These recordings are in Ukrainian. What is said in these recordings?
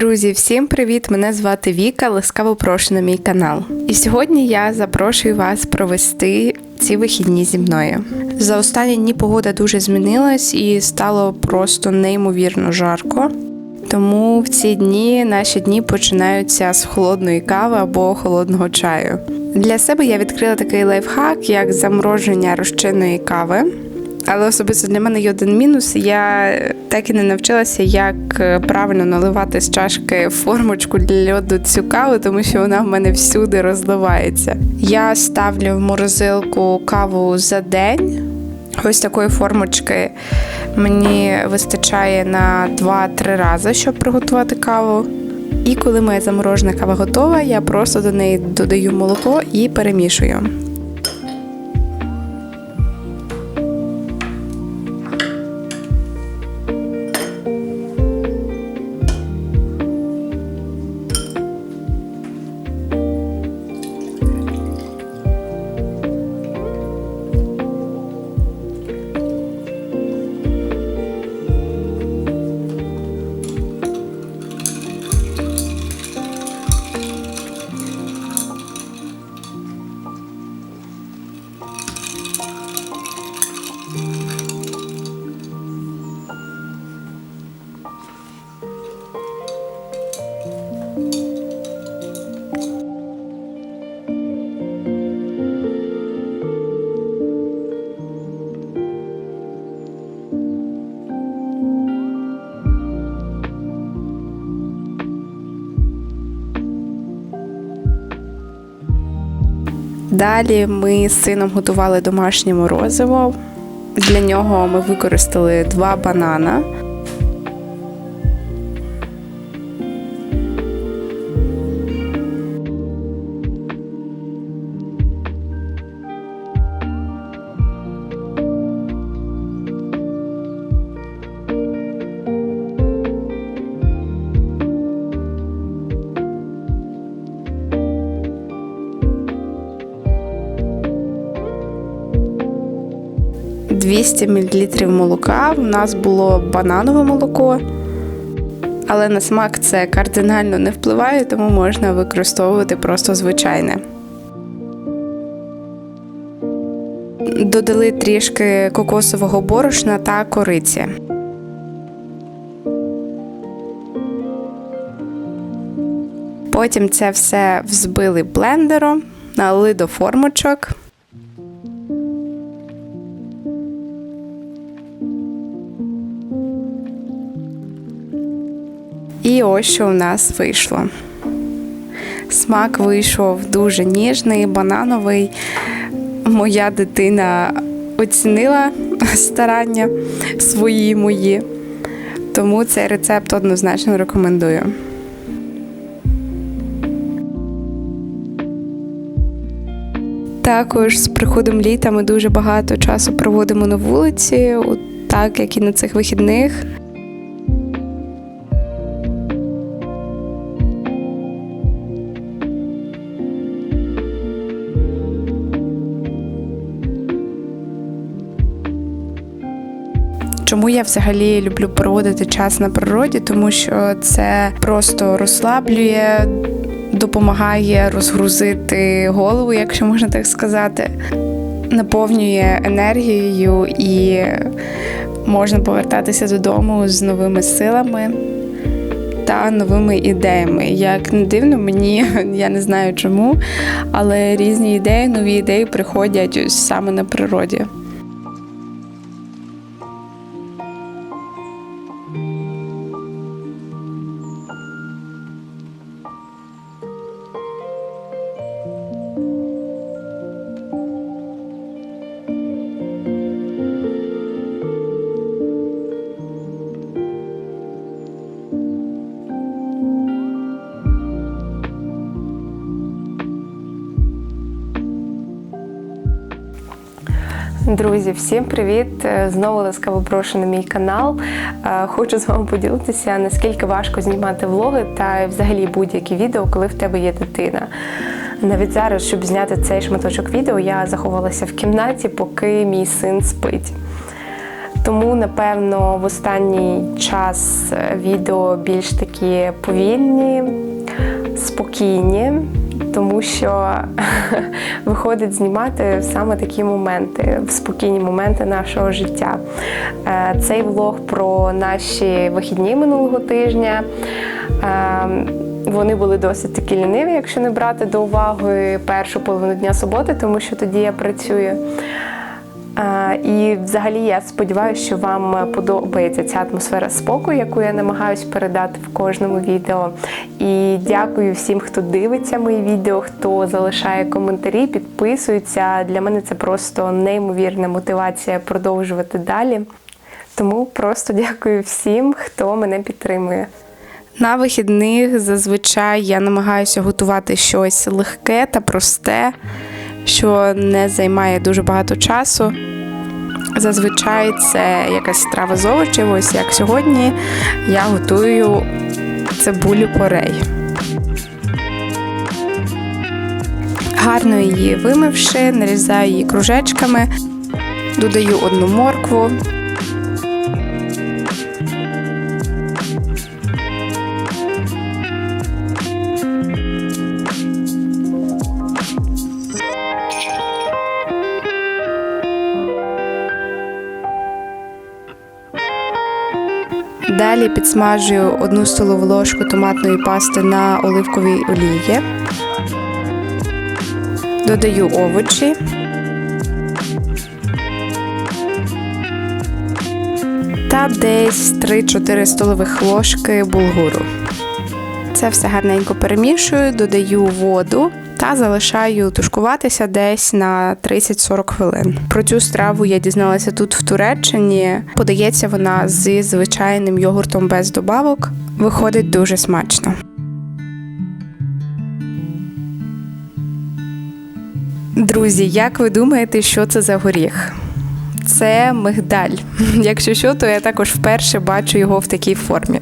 Друзі, всім привіт! Мене звати Віка. Ласкаво прошу на мій канал. І сьогодні я запрошую вас провести ці вихідні зі мною. За останні дні погода дуже змінилась і стало просто неймовірно жарко. Тому в ці дні наші дні починаються з холодної кави або холодного чаю. Для себе я відкрила такий лайфхак, як замороження розчинної кави. Але особисто для мене є один мінус. Я так і не навчилася, як е, правильно наливати з чашки формочку для льоду цю каву, тому що вона в мене всюди розливається. Я ставлю в морозилку каву за день. Ось такої формочки мені вистачає на 2-3 рази, щоб приготувати каву. І коли моя заморожена кава готова, я просто до неї додаю молоко і перемішую. Далі ми з сином готували домашнє морозиво. Для нього ми використали два банана. – 200 мл молока. У нас було бананове молоко, але на смак це кардинально не впливає, тому можна використовувати просто звичайне. Додали трішки кокосового борошна та кориці. Потім це все взбили блендером, налили до формочок. І ось що у нас вийшло. Смак вийшов дуже ніжний, банановий. Моя дитина оцінила старання свої мої. Тому цей рецепт однозначно рекомендую. Також з приходом літа ми дуже багато часу проводимо на вулиці, так як і на цих вихідних. Чому я взагалі люблю проводити час на природі? Тому що це просто розслаблює, допомагає розгрузити голову, якщо можна так сказати, наповнює енергією і можна повертатися додому з новими силами та новими ідеями. Як не дивно, мені я не знаю чому, але різні ідеї, нові ідеї приходять саме на природі. Друзі, всім привіт! Е, Знову ласкаво прошу на мій канал. Е, Хочу з вами поділитися, наскільки важко знімати влоги та взагалі будь-які відео, коли в тебе є дитина. Навіть зараз, щоб зняти цей шматочок відео, я заховалася в кімнаті, поки мій син спить. Тому, напевно, в останній час е, відео більш такі повільні, спокійні, тому що виходить знімати саме такі моменти, спокійні моменти нашого життя. Е, Цей влог про наші вихідні минулого тижня. Е, Вони були досить такі ліниві, якщо не брати до уваги першу половину дня суботи, тому що тоді я працюю. І взагалі я сподіваюся, що вам подобається ця атмосфера спокою, яку я намагаюся передати в кожному відео. І дякую всім, хто дивиться мої відео, хто залишає коментарі, підписується. Для мене це просто неймовірна мотивація продовжувати далі. Тому просто дякую всім, хто мене підтримує. На вихідних зазвичай я намагаюся готувати щось легке та просте, що не займає дуже багато часу. Зазвичай це якась страва з овочів, ось як сьогодні я готую цибулю порей. Гарно її вимивши, нарізаю її кружечками, додаю одну моркву, Далі підсмажую одну столову ложку томатної пасти на оливковій олії. Додаю овочі. Та десь 3-4 столових ложки булгуру. Це все гарненько перемішую, додаю воду та залишаю тушкуватися десь на 30-40 хвилин. Про цю страву я дізналася тут в Туреччині. Подається вона зі звичайним йогуртом без добавок. Виходить дуже смачно. Друзі, як ви думаєте, що це за горіх? Це мигдаль. Якщо що, то я також вперше бачу його в такій формі.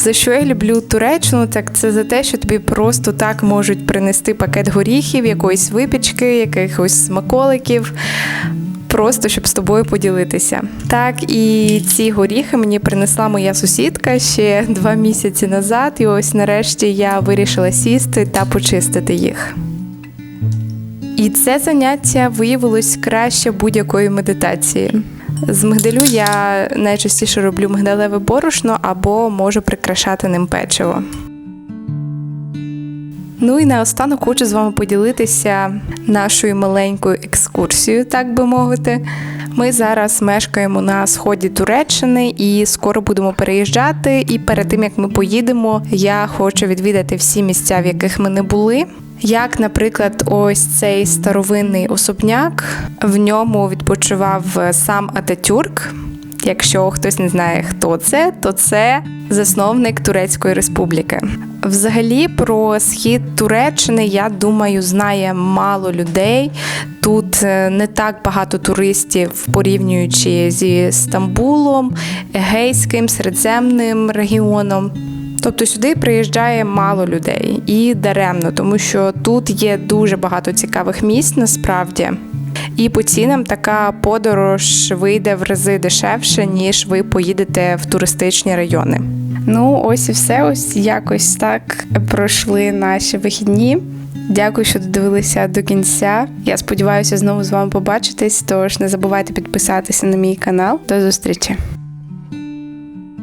За що я люблю Туреччину, так це за те, що тобі просто так можуть принести пакет горіхів, якоїсь випічки, якихось смаколиків. Просто щоб з тобою поділитися. Так, і ці горіхи мені принесла моя сусідка ще два місяці назад, і ось нарешті я вирішила сісти та почистити їх. І це заняття виявилось краще будь-якої медитації. З мигдалю я найчастіше роблю мигдалеве борошно або можу прикрашати ним печиво. Ну і наостанок хочу з вами поділитися нашою маленькою екскурсією, так би мовити. Ми зараз мешкаємо на сході Туреччини і скоро будемо переїжджати. І перед тим як ми поїдемо, я хочу відвідати всі місця, в яких ми не були. Як, наприклад, ось цей старовинний особняк, в ньому відпочивав сам Ататюрк. Якщо хтось не знає, хто це, то це засновник Турецької Республіки. Взагалі, про схід Туреччини, я думаю, знає мало людей. Тут е, не так багато туристів, порівнюючи зі Стамбулом, Егейським, Середземним регіоном. Тобто сюди приїжджає мало людей і даремно, тому що тут є дуже багато цікавих місць насправді. І по цінам така подорож вийде в рази дешевше, ніж ви поїдете в туристичні райони. Ну, ось і все. Ось якось так пройшли наші вихідні. Дякую, що додивилися до кінця. Я сподіваюся знову з вами побачитись. Тож не забувайте підписатися на мій канал. До зустрічі!